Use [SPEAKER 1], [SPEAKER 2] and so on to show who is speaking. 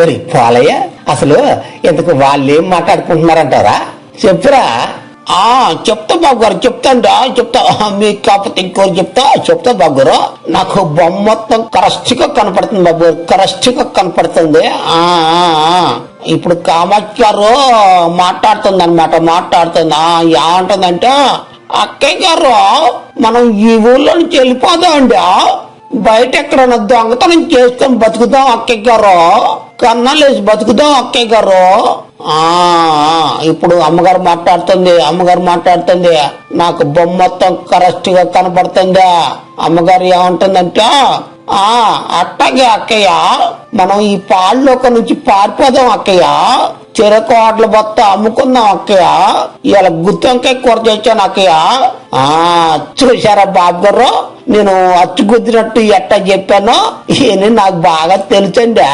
[SPEAKER 1] మరి పోలయ్య అసలు ఇంతకు వాళ్ళు ఏం మాట్లాడుకుంటున్నారంటారా? చెప్పురా. ఆ చెప్తా బాబు గారు చెప్తాను చెప్తా మీకు కాకపోతే ఇంకోరు చెప్తా. చెప్తా బాబు గారు నాకు బొమ్మ మొత్తం కరెక్ట్గా కనపడుతుంది బాబు గారు గా కనపడుతుంది. ఆ ఇప్పుడు కామాక్షి గారు మాట్లాడుతుంది అనమాట మాట్లాడుతుంది. ఆ, ఏమంటుందంటే అక్కయ్య గారు మనం ఈ ఊళ్ళో నుంచి వెళ్ళిపోదామండి బయట ఎక్కడైనా దొంగతనం చేసుకొని బతుకుదాం అక్కయ్య గారు. కన్నాలేసి బతుకుదాం అక్కయ్య గారు. ఆ ఇప్పుడు అమ్మగారు మాట్లాడుతుంది అమ్మగారు మాట్లాడుతుంది. నాకు బొమ్మ మొత్తం కరెక్ట్గా కనపడుతుంది అమ్మగారు ఏమంటుందంటే ఆ అట్టగే అక్కయ్య మనం ఈ పాళ్ళలోక నుంచి పారిపోదాం అక్కయ్య. చెరకోట్ల బొత్త అమ్ముకుందాం అక్కయ్య. ఇవాళ గుత్తంకాయ కూర తెచ్చాను అక్కయ్య. ఆ చూసారా బాబు గారు? నేను అచ్చుగుద్దినట్టు ఎట్టా చెప్పానో ఈయన నాకు బాగా తెలుసండి.